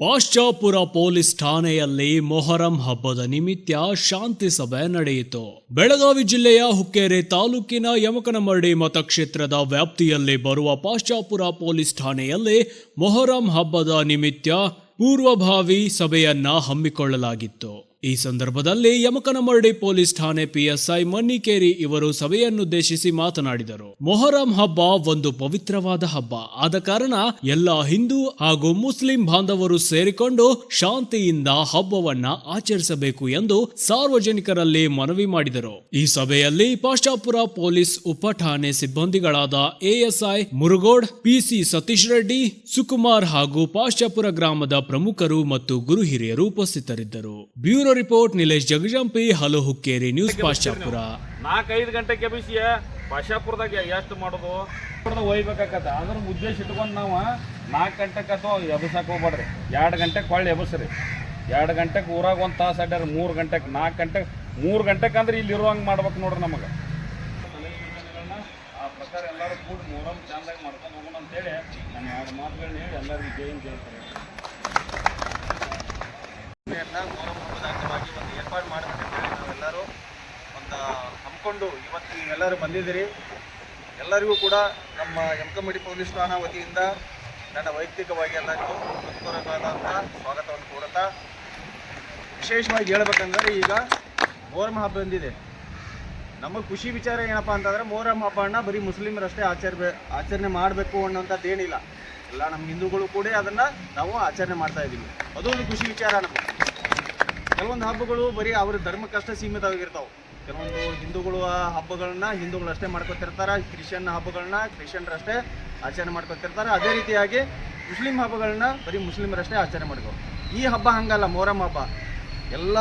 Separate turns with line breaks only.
Pashchapur police ಠಾಣೆಯಲ್ಲಿ ಮೊಹರಂ ಹಬ್ಬದ ನಿಮಿತ್ತ ಶಾಂತಿ ಸಭೆ ನಡೆಯಿತು. ಬೆಳಗಾವಿ ಜಿಲ್ಲೆಯ ಹುಕ್ಕೇರಿ ತಾಲೂಕಿನ ಯಮಕನಮರಡಿ ಮತಕ್ಷೇತ್ರದ ವ್ಯಾಪ್ತಿಯಲ್ಲಿ ಬರುವ ಪಾಶ್ಚಾಪುರ ಪೊಲೀಸ್ ಠಾಣೆಯಲ್ಲಿ ಮೊಹರಂ ಹಬ್ಬದ ನಿಮಿತ್ತ ಪೂರ್ವಭಾವಿ ಸಭೆಯನ್ನ ಹಮ್ಮಿಕೊಳ್ಳಲಾಗಿತ್ತು. ಈ ಸಂದರ್ಭದಲ್ಲಿ ಯಮಕನಮರಡಿ ಪೊಲೀಸ್ ಠಾಣೆ ಪಿಎಸ್ಐ ಮನ್ನಿಕೇರಿ ಇವರು ಸಭೆಯನ್ನುದ್ದೇಶಿಸಿ ಮಾತನಾಡಿದರು. ಮೊಹರಂ ಹಬ್ಬ ಒಂದು ಪವಿತ್ರವಾದ ಹಬ್ಬ. ಆದ ಕಾರಣ ಎಲ್ಲ ಹಿಂದೂ ಹಾಗೂ ಮುಸ್ಲಿಂ ಬಾಂಧವರು ಸೇರಿಕೊಂಡು ಶಾಂತಿಯಿಂದ ಹಬ್ಬವನ್ನ ಆಚರಿಸಬೇಕು ಎಂದು ಸಾರ್ವಜನಿಕರಲ್ಲಿ ಮನವಿ ಮಾಡಿದರು. ಈ ಸಭೆಯಲ್ಲಿ ಪಾಶಾಪುರ ಪೊಲೀಸ್ ಉಪ ಠಾಣೆ ಸಿಬ್ಬಂದಿಗಳಾದ ಎಎಸ್ಐ ಮುರುಗೋಡ್, ಪಿಸಿ ಸತೀಶ್ ರೆಡ್ಡಿ, ಸುಕುಮಾರ್ ಹಾಗೂ ಪಾಶಾಪುರ ಗ್ರಾಮದ ಪ್ರಮುಖರು ಮತ್ತು ಗುರು ಹಿರಿಯರು ಉಪಸ್ಥಿತರಿದ್ದರು report Nilesh Jagajampi hello Hukkeri news Pashapur
ನಾಲ್ಕೈದು ಗಂಟೆಗೆ ಕೆಬಿಸಿ ಪಾಶಾಪುರದಾಗ ಎಷ್ಟು ಮಾಡೋದು? ಒಯ್ಬೇಕಾಗತ್ತ ಅದ್ರ ಉದ್ದೇಶ ಇಟ್ಕೊಂಡು ನಾವು ನಾಲ್ಕು ಗಂಟೆಗೆ ಅಥವಾ ಎಬಸಕ್ಕೆ ಹೋಗ್ಬೇಡ್ರಿ. ಎರಡು ಗಂಟೆಗೆ ಕೊಳ್ಳಿ ಎಬ್ಸ್ರಿ ಎರಡು ಗಂಟೆಗೆ ಊರಾಗ ಒಂದು ತಾಸು ಅಡ್ಯಾರ ಮೂರು ಗಂಟೆಗೆ ನಾಲ್ಕು ಗಂಟೆಗೆ ಮೂರು ಗಂಟೆಗೆ ಅಂದ್ರೆ ಇಲ್ಲಿ ಇರುವಂಗೆ ಮಾಡ್ಬೇಕು ನೋಡ್ರಿ ನಮಗೆ. ಆ ಪ್ರಕಾರ ಎಲ್ಲರೂ ಕೂಡಿ ಮೂರಂ ಚಂದಾಗಿ ಮಾಡ್ಕೊಂಡು ಹೋಗೋಣ ಅಂತೇಳಿ ನಾನು ಎರಡು ಮಾತುಗಳನ್ನ ಹೇಳಿ ಎಲ್ಲರಿಗೂ ಜೈನ್ ಹಿಂದ್ ಹೇಳ್ತಾರೆ
ಎಲ್ಲ ಮೊಹರಂ ಹಬ್ಬದ ಅಂಗವಾಗಿ ಒಂದು ಏರ್ಪಾಡು ಮಾಡಬೇಕಂತೇಳಿ ನಾವೆಲ್ಲರೂ ಒಂದು ಹಮ್ಮಿಕೊಂಡು ಇವತ್ತು ನೀವೆಲ್ಲರೂ ಬಂದಿದ್ದೀರಿ. ಎಲ್ಲರಿಗೂ ಕೂಡ ನಮ್ಮ ಯಮಕಮಡಿ ಪೊಲೀಸ್ ಠಾಣಾ ವತಿಯಿಂದ ನನ್ನ ವೈಯಕ್ತಿಕವಾಗಿ ಎಲ್ಲರಿಗೂ ಹೃತ್ಪೂರ್ವಕವಾದಂಥ ಸ್ವಾಗತವನ್ನು ಕೋರುತ್ತಾ ವಿಶೇಷವಾಗಿ ಹೇಳ್ಬೇಕಂದ್ರೆ ಈಗ ಮೊಹರಂ ಹಬ್ಬ ಬಂದಿದೆ. ನಮಗೆ ಖುಷಿ ವಿಚಾರ ಏನಪ್ಪ ಅಂತಂದರೆ ಮೊಹರಂ ಹಬ್ಬನ ಬರೀ ಮುಸ್ಲಿಮರಷ್ಟೇ ಆಚರಣೆ ಆಚರಣೆ ಮಾಡಬೇಕು ಅನ್ನೋಂಥದ್ದು ಏನಿಲ್ಲ. ಎಲ್ಲ ನಮ್ಮ ಹಿಂದೂಗಳು ಕೂಡ ಅದನ್ನು ನಾವು ಆಚರಣೆ ಮಾಡ್ತಾ ಇದ್ದೀವಿ. ಅದು ಒಂದು ಖುಷಿ ವಿಚಾರ ನಮಗೆ. ಕೆಲವೊಂದು ಹಬ್ಬಗಳು ಬರೀ ಅವ್ರ ಧರ್ಮಕ್ಕಷ್ಟೇ ಸೀಮಿತವಾಗಿರ್ತಾವೆ. ಕೆಲವೊಂದು ಹಿಂದೂಗಳು ಆ ಹಬ್ಬಗಳನ್ನ ಹಿಂದೂಗಳು ಅಷ್ಟೇ ಮಾಡ್ಕೊತಿರ್ತಾರೆ, ಕ್ರಿಶ್ಚಿಯನ್ ಹಬ್ಬಗಳನ್ನ ಕ್ರಿಶ್ಚಿಯನ್ರಷ್ಟೇ ಆಚರಣೆ ಮಾಡ್ಕೊತಿರ್ತಾರೆ. ಅದೇ ರೀತಿಯಾಗಿ ಮುಸ್ಲಿಂ ಹಬ್ಬಗಳನ್ನ ಬರೀ ಮುಸ್ಲಿಮರಷ್ಟೇ ಆಚರಣೆ ಮಾಡ್ಕೋ ಈ ಹಬ್ಬ ಹಂಗಲ್ಲ, ಮೊಹರಂ ಹಬ್ಬ. ಎಲ್ಲ